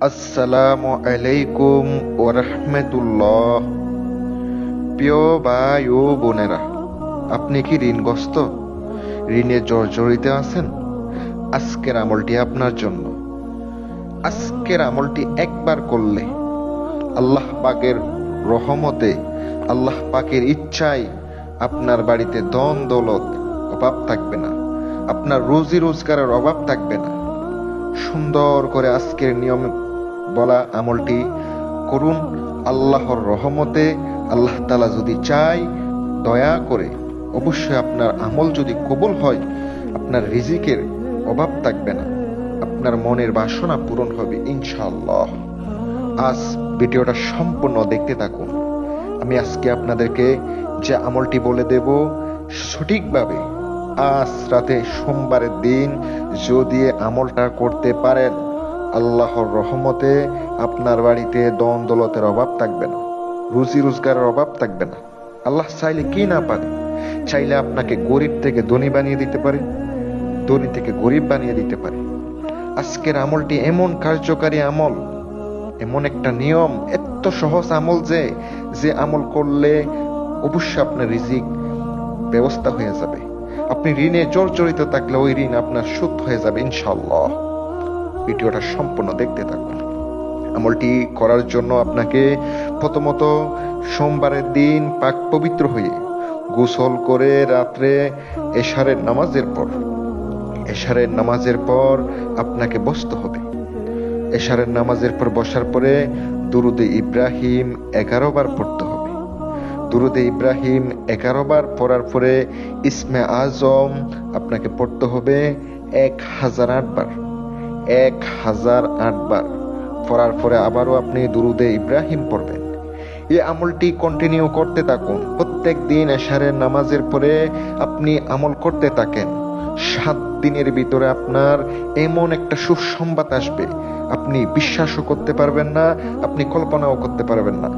আসসালামু আলাইকুম রহমতুল্লাহ। প্রিয় ভাই ও বোনেরা, আপনি কি ঋণগ্রস্ত? ঋণে জর্জরিত আছেন? আজকের আমলটি আপনার জন্য। আজকের আমলটি একবার করলে আল্লাহ পাকের রহমতে, আল্লাহ পাকের ইচ্ছায় আপনার বাড়িতে দন দৌলত অভাব থাকবে না। আপনার রুজি রোজগারের অভাব থাকবে না। সুন্দর করে আজকের নিয়ম বলা আমলটি করুন। আল্লাহর রহমতে আল্লাহ তালা যদি চায়, দয়া করে অবশ্যই আপনার আমল যদি কবুল হয়, আপনার রিজিকের অভাব থাকবে না, আপনার মনের বাসনা পূরণ হবে ইনশাআল্লাহ। আজ ভিডিওটা সম্পূর্ণ দেখতে থাকুন। আমি আজকে আপনাদেরকে যে আমলটি বলে দেব, সঠিকভাবে আজ রাতে সোমবারের দিন যদি আমলটা করতে পারেন আল্লাহর রহমতে আপনার বাড়িতে দন দৌলতের অভাব থাকবে না, রুজি রোজগারের অভাব থাকবে না। আল্লাহ চাইলে কি না পারে? চাইলে আপনাকে গরিব থেকে ধনী বানিয়ে দিতে পারে, ধনী থেকে গরিব বানিয়ে দিতে পারে। আজকের আমলটি এমন কার্যকারী আমল, এমন একটা নিয়ম, এত সহজ আমল যে যে আমল করলে অবশ্যই আপনার রিজিক ব্যবস্থা হয়ে যাবে। আপনি ঋণে জর্জরিত থাকলে ওই ঋণ আপনার সুদ হয়ে যাবে ইনশাল্লাহ ভিডিওটা সম্পূর্ণ দেখতে থাকুন। আমলটি করার জন্য আপনাকে প্রথমত সোমবারের দিন পাক পবিত্র হয়ে গোসল করে রাত্রে এশারের নামাজের পর, এশারের নামাজের পর আপনাকে বসতে হবে। এশারের নামাজের পর বসার পরে দুরুদে ইব্রাহিম এগারো বার পড়তে হবে। দুরুদে ইব্রাহিম এগারো বার পড়ার পরে ইসমে আজম আপনাকে পড়তে হবে এক হাজার আট বার। এক হাজার আটবার পড়ার পরে আবারও আপনি দুরুদে ইব্রাহিম পড়বেন। এই আমলটি কন্টিনিউ করতে থাকুন। প্রত্যেক দিন এশারের নামাজের পরে আপনি আমল করতে থাকেন। সাত দিনের ভিতরে আপনার এমন একটা সুসংবাদ আসবে। আপনি বিশ্বাসও করতে পারবেন না, আপনি কল্পনাও করতে পারবেন না।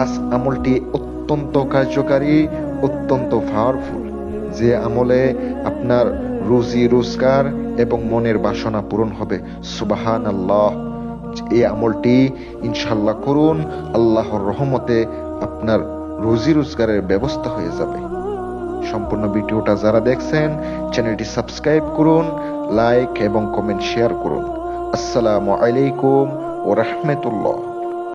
আজ আমলটি অত্যন্ত কার্যকারী, অত্যন্ত পাওয়ারফুল যে আমলে আপনার রুজি, রোজগার এবং মনের বাসনা পূরণ হবে। সুবাহান আল্লাহ এই আমলটি ইনশাল্লাহ করুন, আল্লাহর রহমতে আপনার রুজি রোজগারের ব্যবস্থা হয়ে যাবে। সম্পূর্ণ ভিডিওটা যারা দেখছেন, চ্যানেলটি সাবস্ক্রাইব করুন, লাইক এবং কমেন্ট শেয়ার করুন। আসসালামু আলাইকুম ও রহমতুল্লাহ।